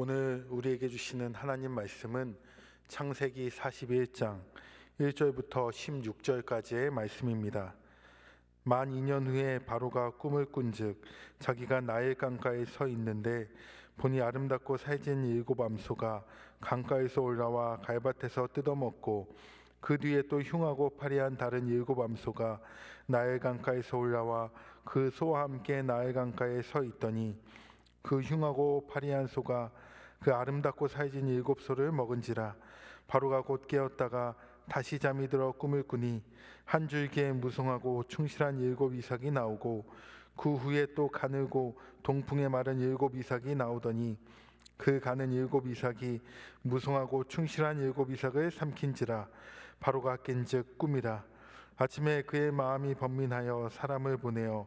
오늘 우리에게 주시는 하나님 말씀은 창세기 41장 1절부터 16절까지의 말씀입니다. 만 2년 후에 바로가 꿈을 꾼즉 자기가 나일 강가에 서 있는데 보니 아름답고 살진 일곱 암소가 강가에서 올라와 갈밭에서 뜯어먹고 그 뒤에 또 흉하고 파리한 다른 일곱 암소가 나일 강가에서 올라와 그 소와 함께 나일 강가에 서 있더니 그 흉하고 파리한 소가 그 아름답고 살진 일곱 소를 먹은지라 바로가 곧 깨었다가 다시 잠이 들어 꿈을 꾸니 한 줄기에 무성하고 충실한 일곱 이삭이 나오고 그 후에 또 가늘고 동풍에 마른 일곱 이삭이 나오더니 그 가는 일곱 이삭이 무성하고 충실한 일곱 이삭을 삼킨지라 바로가 깬즉 꿈이라. 아침에 그의 마음이 번민하여 사람을 보내어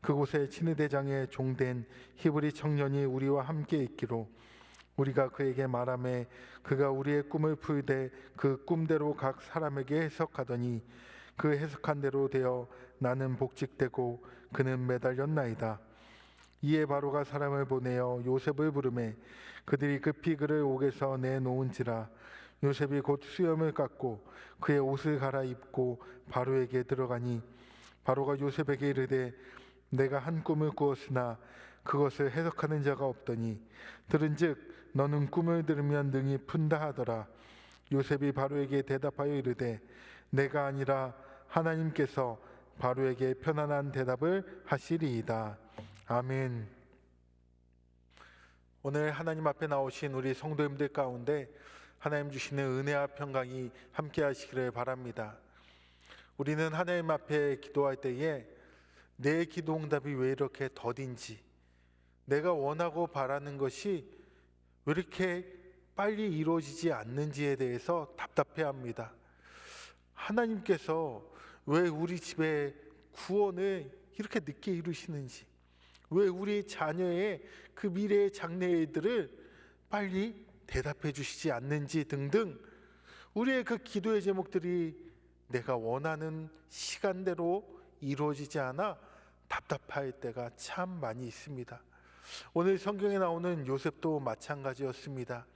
그곳에 친위 대장의 종된 히브리 청년이 우리와 함께 있기로 우리가 그에게 말하매 그가 우리의 꿈을 풀되 그 꿈대로 각 사람에게 해석하더니 그 해석한 대로 되어 나는 복직되고 그는 매달렸나이다. 이에 바로가 사람을 보내어 요셉을 부르매 그들이 급히 그를 옥에서 내놓은지라 요셉이 곧 수염을 깎고 그의 옷을 갈아입고 바로에게 들어가니 바로가 요셉에게 이르되 내가 한 꿈을 꾸었으나 그것을 해석하는 자가 없더니 들은즉 너는 꿈을 들으면 능히 푼다 하더라. 요셉이 바로에게 대답하여 이르되 내가 아니라 하나님께서 바로에게 편안한 대답을 하시리이다. 아멘. 오늘 하나님 앞에 나오신 우리 성도님들 가운데 하나님 주시는 은혜와 평강이 함께 하시기를 바랍니다. 우리는 하나님 앞에 기도할 때에 내 기도 응답이 왜 이렇게 더딘지 내가 원하고 바라는 것이 왜 이렇게 빨리 이루어지지 않는지에 대해서 답답해 합니다. 하나님께서 왜 우리 집에 구원을 이렇게 늦게 이루시는지, 왜 우리 자녀의 그 미래의 장래들을 빨리 대답해 주시지 않는지 등등 우리의 그 기도의 제목들이 내가 원하는 시간대로 이루어지지 않아 답답할 때가 참 많이 있습니다. 오늘 성경에 나오는 요셉도 마찬가지였습니다.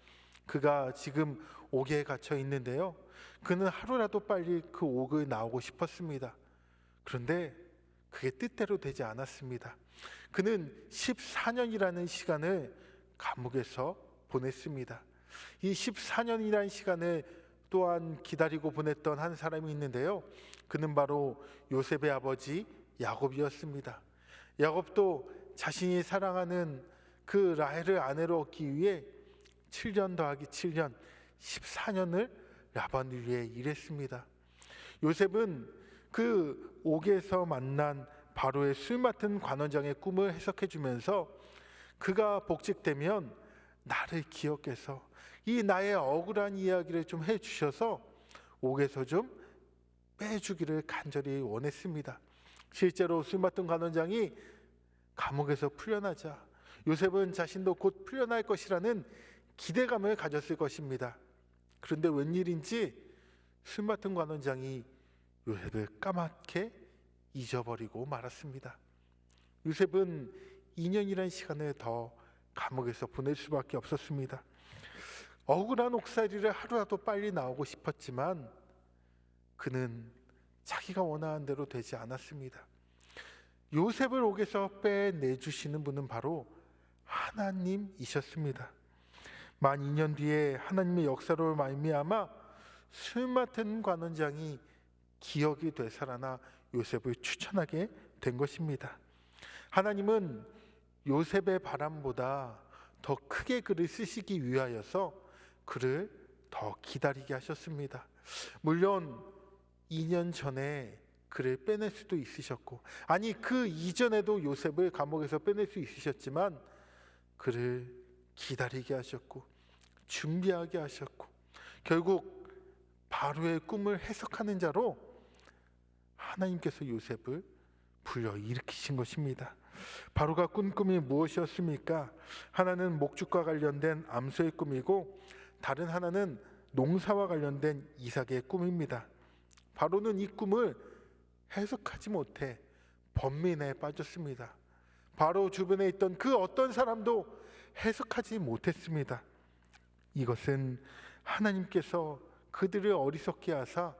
그가 지금 옥에 갇혀 있는데요. 그는 하루라도 빨리 그 옥을 나오고 싶었습니다. 그런데 그게 뜻대로 되지 않았습니다. 그는 14년이라는 시간을 감옥에서 보냈습니다. 이 14년이라는 시간을 또한 기다리고 보냈던 한 사람이 있는데요. 그는 바로 요셉의 아버지 야곱이었습니다. 야곱도 자신이 사랑하는 그 라헬을 아내로 얻기 위해 7년 더하기 7년 14년을 라반 위에 일했습니다. 요셉은 그 옥에서 만난 바로의 술 맡은 관원장의 꿈을 해석해 주면서 그가 복직되면 나를 기억해서 이 나의 억울한 이야기를 좀 해 주셔서 옥에서 좀 빼주기를 간절히 원했습니다. 실제로 술 맡은 관원장이 감옥에서 풀려나자 요셉은 자신도 곧 풀려날 것이라는 기대감을 가졌을 것입니다. 그런데 웬일인지 술 맡은 관원장이 요셉을 까맣게 잊어버리고 말았습니다. 요셉은 2년이라는 시간을 더 감옥에서 보낼 수밖에 없었습니다. 억울한 옥살이를 하루라도 빨리 나오고 싶었지만 그는 자기가 원하는 대로 되지 않았습니다. 요셉을 옥에서 빼내 주시는 분은 바로 하나님이셨습니다. 만 2년 뒤에 하나님의 역사로 말미암아 술 맡은 관원장이 기억이 되살아나 요셉을 추천하게 된 것입니다. 하나님은 요셉의 바람보다 더 크게 그를 쓰시기 위하여서 그를 더 기다리게 하셨습니다. 물론 2년 전에 그를 빼낼 수도 있으셨고 아니 그 이전에도 요셉을 감옥에서 빼낼 수 있으셨지만 그를 기다리게 하셨고 준비하게 하셨고 결국 바로의 꿈을 해석하는 자로 하나님께서 요셉을 불러 일으키신 것입니다. 바로가 꾼 꿈이 무엇이었습니까? 하나는 목축과 관련된 암소의 꿈이고 다른 하나는 농사와 관련된 이삭의 꿈입니다. 바로는 이 꿈을 해석하지 못해 번민에 빠졌습니다. 바로 주변에 있던 그 어떤 사람도 해석하지 못했습니다. 이것은 하나님께서 그들을 어리석게 하사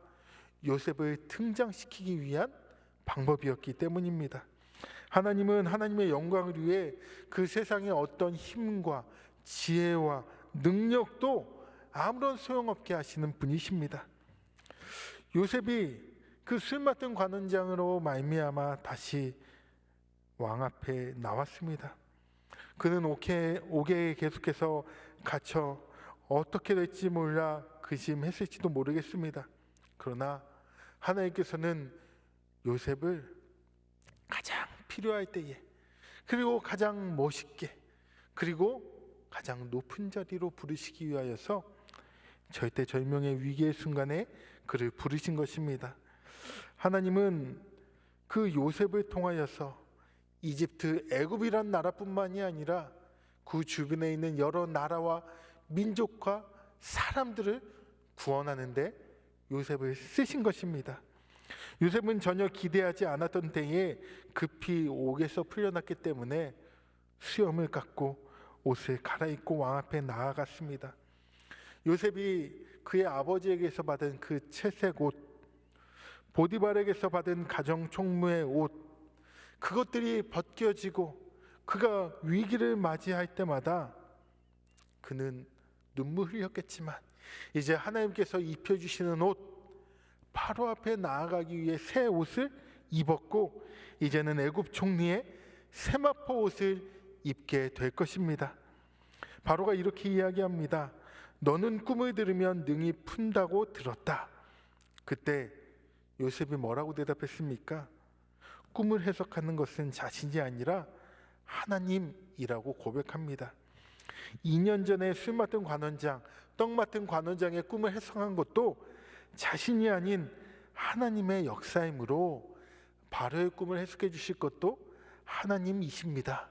요셉을 등장시키기 위한 방법이었기 때문입니다. 하나님은 하나님의 영광을 위해 그 세상의 어떤 힘과 지혜와 능력도 아무런 소용없게 하시는 분이십니다. 요셉이 그 술 맡은 관원장으로 말미암아 다시 왕 앞에 나왔습니다. 그는 오게 오게 계속해서 갇혀 어떻게 될지 몰라 근심했을지도 모르겠습니다. 그러나 하나님께서는 요셉을 가장 필요할 때에 그리고 가장 멋있게 그리고 가장 높은 자리로 부르시기 위하여서 절대 절명의 위기의 순간에 그를 부르신 것입니다. 하나님은 그 요셉을 통하여서 이집트 애굽이란 나라뿐만이 아니라 그 주변에 있는 여러 나라와 민족과 사람들을 구원하는데 요셉을 쓰신 것입니다. 요셉은 전혀 기대하지 않았던 때에 급히 옥에서 풀려났기 때문에 수염을 깎고 옷을 갈아입고 왕 앞에 나아갔습니다. 요셉이 그의 아버지에게서 받은 그 채색 옷, 보디발에게서 받은 가정 총무의 옷, 그것들이 벗겨지고 그가 위기를 맞이할 때마다 그는 눈물 흘렸겠지만 이제 하나님께서 입혀 주시는 옷 바로 앞에 나아가기 위해 새 옷을 입었고 이제는 애굽 총리의 세마포 옷을 입게 될 것입니다. 바로가 이렇게 이야기합니다. 너는 꿈을 들으면 능히 푼다고 들었다. 그때 요셉이 뭐라고 대답했습니까? 꿈을 해석하는 것은 자신이 아니라 하나님이라고 고백합니다. 2년 전에 술 맡은 관원장, 떡 맡은 관원장의 꿈을 해석한 것도 자신이 아닌 하나님의 역사이므로 바로의 꿈을 해석해 주실 것도 하나님이십니다.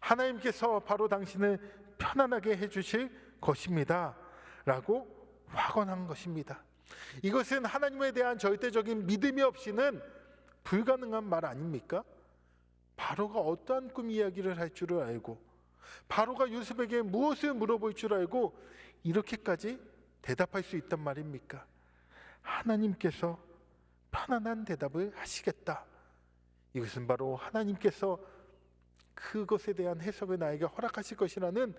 하나님께서 바로 당신을 편안하게 해 주실 것입니다. 라고 확언한 것입니다. 이것은 하나님에 대한 절대적인 믿음이 없이는 불가능한 말 아닙니까? 바로가 어떠한 꿈 이야기를 할 줄을 알고 바로가 요셉에게 무엇을 물어볼 줄 알고 이렇게까지 대답할 수 있단 말입니까? 하나님께서 편안한 대답을 하시겠다. 이것은 바로 하나님께서 그것에 대한 해석을 나에게 허락하실 것이라는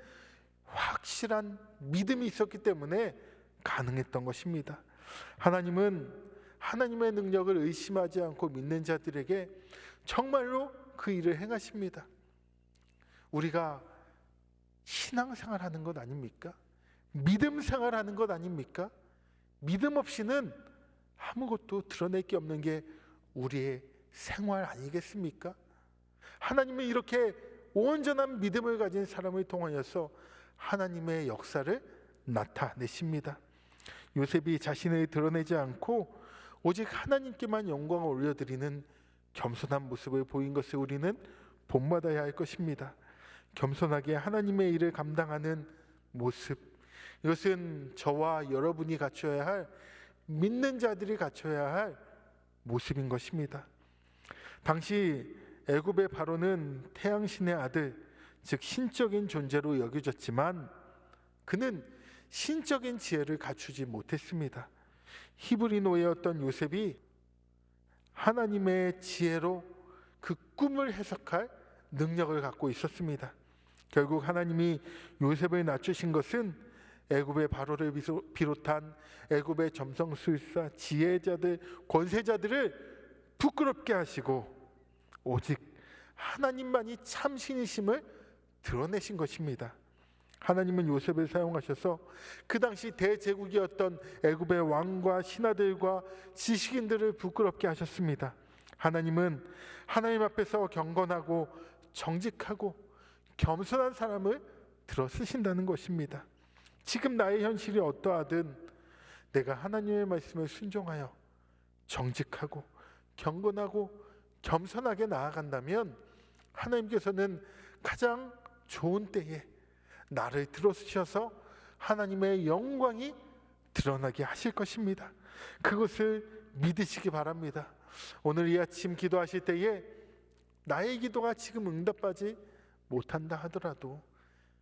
확실한 믿음이 있었기 때문에 가능했던 것입니다. 하나님은 하나님의 능력을 의심하지 않고 믿는 자들에게 정말로 그 일을 행하십니다. 우리가 신앙생활 하는 것 아닙니까? 믿음 생활 하는 것 아닙니까? 믿음 없이는 아무것도 드러낼 게 없는 게 우리의 생활 아니겠습니까? 하나님이 이렇게 온전한 믿음을 가진 사람을 통하여서 하나님의 역사를 나타내십니다. 요셉이 자신을 드러내지 않고 오직 하나님께만 영광을 올려드리는 겸손한 모습을 보인 것을 우리는 본받아야 할 것입니다. 겸손하게 하나님의 일을 감당하는 모습 이것은 저와 여러분이 갖춰야 할 믿는 자들이 갖춰야 할 모습인 것입니다. 당시 애굽의 바로는 태양신의 아들 즉 신적인 존재로 여겨졌지만 그는 신적인 지혜를 갖추지 못했습니다. 히브리 노예였던 요셉이 하나님의 지혜로 그 꿈을 해석할 능력을 갖고 있었습니다. 결국 하나님이 요셉을 낮추신 것은 애굽의 바로를 비롯한 애굽의 점성술사, 지혜자들, 권세자들을 부끄럽게 하시고 오직 하나님만이 참신이심을 드러내신 것입니다. 하나님은 요셉을 사용하셔서 그 당시 대제국이었던 애굽의 왕과 신하들과 지식인들을 부끄럽게 하셨습니다. 하나님은 하나님 앞에서 경건하고 정직하고 겸손한 사람을 들어 쓰신다는 것입니다. 지금 나의 현실이 어떠하든 내가 하나님의 말씀을 순종하여 정직하고 경건하고 겸손하게 나아간다면 하나님께서는 가장 좋은 때에 나를 들어주셔서 하나님의 영광이 드러나게 하실 것입니다. 그것을 믿으시기 바랍니다. 오늘 이 아침 기도하실 때에 나의 기도가 지금 응답받지 못한다 하더라도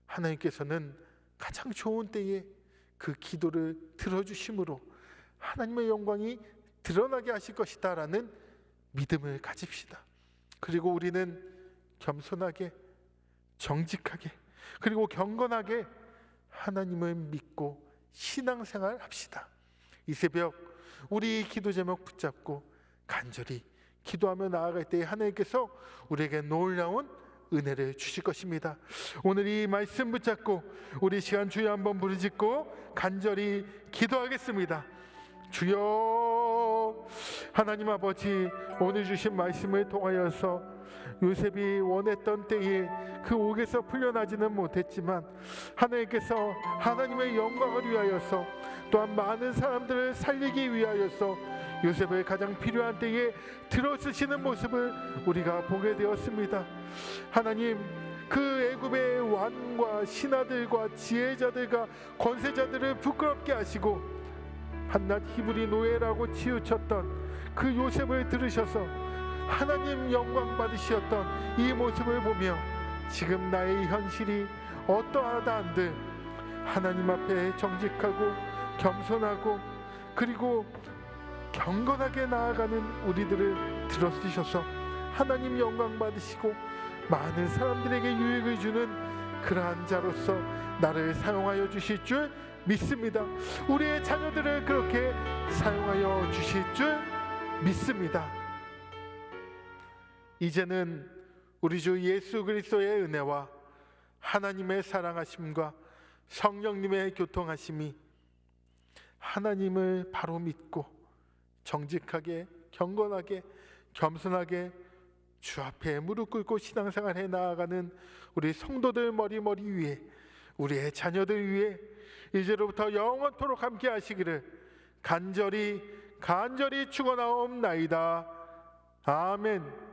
하나님께서는 가장 좋은 때에 그 기도를 들어주심으로 하나님의 영광이 드러나게 하실 것이다 라는 믿음을 가집시다. 그리고 우리는 겸손하게 정직하게 그리고 경건하게 하나님을 믿고 신앙생활 합시다. 이 새벽 우리 기도 제목 붙잡고 간절히 기도하며 나아갈 때 하나님께서 우리에게 놀라운 은혜를 주실 것입니다. 오늘 이 말씀 붙잡고 우리 시간 주여 한번 부르짖고 간절히 기도하겠습니다. 주여 하나님 아버지 오늘 주신 말씀을 통하여서 요셉이 원했던 때에 그 옥에서 풀려나지는 못했지만 하나님께서 하나님의 영광을 위하여서 또한 많은 사람들을 살리기 위하여서 요셉을 가장 필요한 때에 들어주시는 모습을 우리가 보게 되었습니다. 하나님 그 애굽의 왕과 신하들과 지혜자들과 권세자들을 부끄럽게 하시고 한낱 히브리 노예라고 치우쳤던 그 요셉을 들으셔서 하나님 영광 받으셨던 이 모습을 보며 지금 나의 현실이 어떠하다 한들 하나님 앞에 정직하고 겸손하고 그리고 경건하게 나아가는 우리들을 들어주셔서 하나님 영광 받으시고 많은 사람들에게 유익을 주는 그러한 자로서 나를 사용하여 주실 줄 믿습니다. 우리의 자녀들을 그렇게 사용하여 주실 줄 믿습니다. 이제는 우리 주 예수 그리스도의 은혜와 하나님의 사랑하심과 성령님의 교통하심이 하나님을 바로 믿고 정직하게 경건하게 겸손하게 주 앞에 무릎 꿇고 신앙생활 해 나아가는 우리 성도들 머리머리 위에 우리의 자녀들 위에 이제로부터 영원토록 함께 하시기를 간절히 간절히 축원하옵나이다. 아멘.